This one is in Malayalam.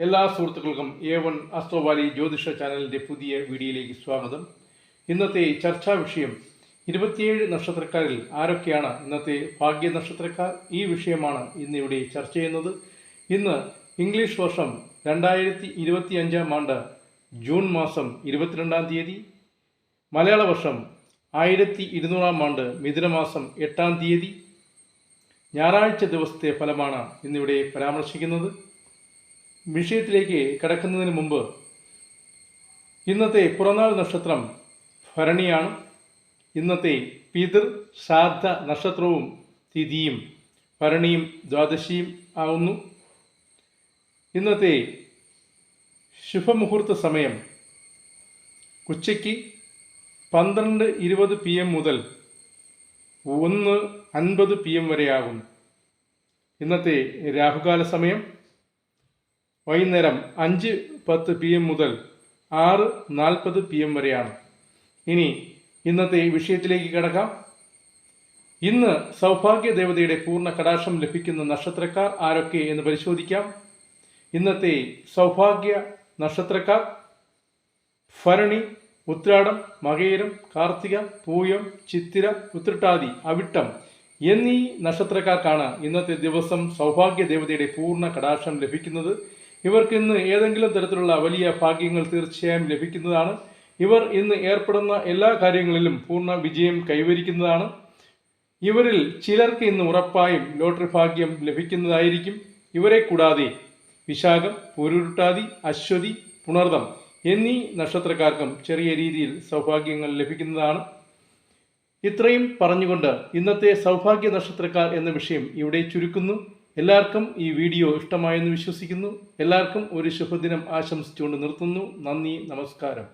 എല്ലാ സുഹൃത്തുക്കൾക്കും എ വൺ അസ്ട്രോവാലി ജ്യോതിഷ ചാനലിന്റെ പുതിയ വീഡിയോയിലേക്ക് സ്വാഗതം. ഇന്നത്തെ ചർച്ചാ വിഷയം ഇരുപത്തിയേഴ് നക്ഷത്രക്കാരിൽ ആരൊക്കെയാണ്? ഇന്നത്തെ ഭാഗ്യ നക്ഷത്രക്കാർ ഈ വിഷയമാണ് ഇന്ന് ഇവിടെ ചർച്ച ചെയ്യുന്നത്. ഇന്ന് ഇംഗ്ലീഷ് വർഷം രണ്ടായിരത്തി ഇരുപത്തി അഞ്ചാം ആണ്ട് ജൂൺ മാസം ഇരുപത്തിരണ്ടാം തീയതി മലയാള വർഷം ആയിരത്തി ഇരുന്നൂറാം ആണ്ട് മിഥുനമാസം എട്ടാം തീയതി ഞായറാഴ്ച ദിവസത്തെ ഫലമാണ് ഇന്നിവിടെ പരാമർശിക്കുന്നത്. വിഷയത്തിലേക്ക് കടക്കുന്നതിന് മുമ്പ് ഇന്നത്തെ പുറനാൾ നക്ഷത്രം ഭരണിയാണ്. ഇന്നത്തെ പിതൃ ശ്രാദ്ധ നക്ഷത്രവും തിഥിയും ഭരണിയും ദ്വാദശിയും ആവുന്നു. ഇന്നത്തെ ശുഭമുഹൂർത്ത സമയം ഉച്ചയ്ക്ക് പന്ത്രണ്ട് ഇരുപത് പി എം മുതൽ ഒന്ന് അൻപത് പി എം വരെയാകുന്നു. ഇന്നത്തെ രാഹുകാല സമയം വൈകുന്നേരം അഞ്ച് പത്ത് പി എം മുതൽ ആറ് നാൽപ്പത് പി എം വരെയാണ്. ഇനി ഇന്നത്തെ വിഷയത്തിലേക്ക് കിടക്കാം. ഇന്ന് സൗഭാഗ്യ ദേവതയുടെ പൂർണ കടാക്ഷം ലഭിക്കുന്ന നക്ഷത്രക്കാർ ആരൊക്കെ എന്ന് പരിശോധിക്കാം. ഇന്നത്തെ സൗഭാഗ്യ നക്ഷത്രക്കാർ ഭരണി ഉത്രാടം മകേരം കാർത്തിക പൂയം ചിത്തിര ഉത്രട്ടാതി അവിട്ടം എന്നീ നക്ഷത്രക്കാർക്കാണ് ഇന്നത്തെ ദിവസം സൗഭാഗ്യ ദേവതയുടെ പൂർണ കടാക്ഷം ലഭിക്കുന്നത്. ഇവർക്ക് ഇന്ന് ഏതെങ്കിലും തരത്തിലുള്ള വലിയ ഭാഗ്യങ്ങൾ തീർച്ചയായും ലഭിക്കുന്നതാണ്. ഇവർ ഇന്ന് ഏർപ്പെടുന്ന എല്ലാ കാര്യങ്ങളിലും പൂർണ വിജയം കൈവരിക്കുന്നതാണ്. ഇവരിൽ ചിലർക്ക് ഇന്ന് ഉറപ്പായും ലോട്ടറി ഭാഗ്യം ലഭിക്കുന്നതായിരിക്കും. ഇവരെ കൂടാതെ വിശാഖം പൂരുരുട്ടാതി അശ്വതി പുണർദം എന്നീ നക്ഷത്രക്കാർക്കും ചെറിയ രീതിയിൽ സൗഭാഗ്യങ്ങൾ ലഭിക്കുന്നതാണ്. ഇത്രയും പറഞ്ഞുകൊണ്ട് ഇന്നത്തെ സൗഭാഗ്യ നക്ഷത്രക്കാർ എന്ന വിഷയം ഇവിടെ ചുരുക്കുന്നു. എല്ലാവർക്കും ഈ വീഡിയോ ഇഷ്ടമായെന്ന് വിശ്വസിക്കുന്നു. എല്ലാവർക്കും ഒരു ശുഭദിനം ആശംസിച്ചുകൊണ്ട് നിർത്തുന്നു. നന്ദി നമസ്കാരം.